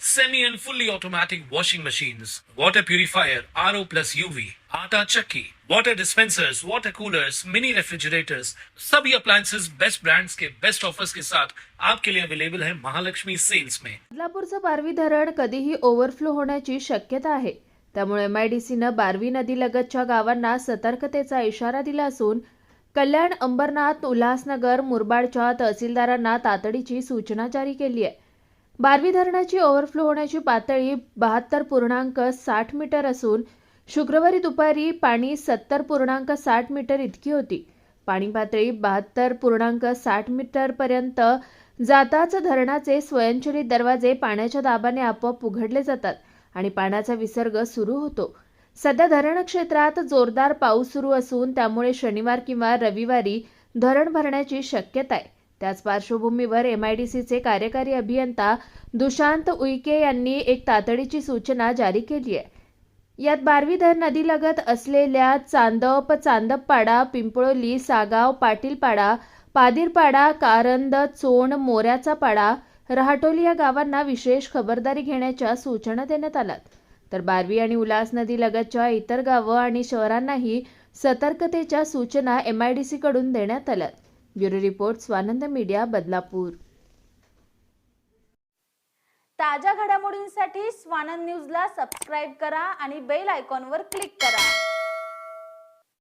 semi and fully automatic washing machines, water purifier, RO plus UV, आटा चक्की, water dispensers, water coolers, mini refrigerators, सभी appliances. Best brands के best offers के साथ आपके लिए अवेलेबल है महालक्ष्मी सेल्स में बदलापूरचं बारवी धरण कधीही ओव्हरफ्लो होण्याची शक्यता आहे त्यामुळे एम आय डी सीनं बारवी नदीलगतच्या गावांना सतर्कतेचा इशारा दिला असून कल्याण अंबरनाथ उल्हासनगर मुरबाडच्या तहसीलदारांना तातडीची सूचना जारी केली आहे बारवी धरणाची ओव्हरफ्लो होण्याची पातळी बहात्तर पूर्णांक साठ मीटर असून शुक्रवारी दुपारी पाणी सत्तर पूर्णांक साठ मीटर इतकी होती. पाणी पातळी बहात्तर पूर्णांक साठ मीटरपर्यंत जाताच धरणाचे स्वयंचलित दरवाजे पाण्याच्या दाबाने आपोआप उघडले जातात आणि पाण्याचा विसर्ग सुरू होतो. सध्या धरण क्षेत्रात जोरदार पाऊस सुरू असून त्यामुळे शनिवार किंवा रविवारी धरण भरण्याची शक्यता आहे. त्याच पार्श्वभूमीवर एमआयडीसीचे कार्यकारी अभियंता दुशांत उईके यांनी एक तातडीची सूचना जारी केली आहे. यात बारवी धर नदीलगत असलेल्या चांदप चांदपपाडा पिंपळोली सागाव पाटीलपाडा पादिरपाडा कारंद चोण मोऱ्याचा पाडा रहाटोली या गावांना विशेष खबरदारी घेण्याच्या सूचना देण्यात आल्यात. तर बारवी आणि उल्हास नदीलगतच्या इतर गावं आणि शहरांनाही सतर्कतेच्या सूचना एमआयडीसीकडून देण्यात आल्यात. Bureau report Swanand media Badlapur. ताज्या घडामोडींसाठी स्वानंद न्यूजला सबस्क्राईब करा आणि बेल आयकॉनवर क्लिक करा.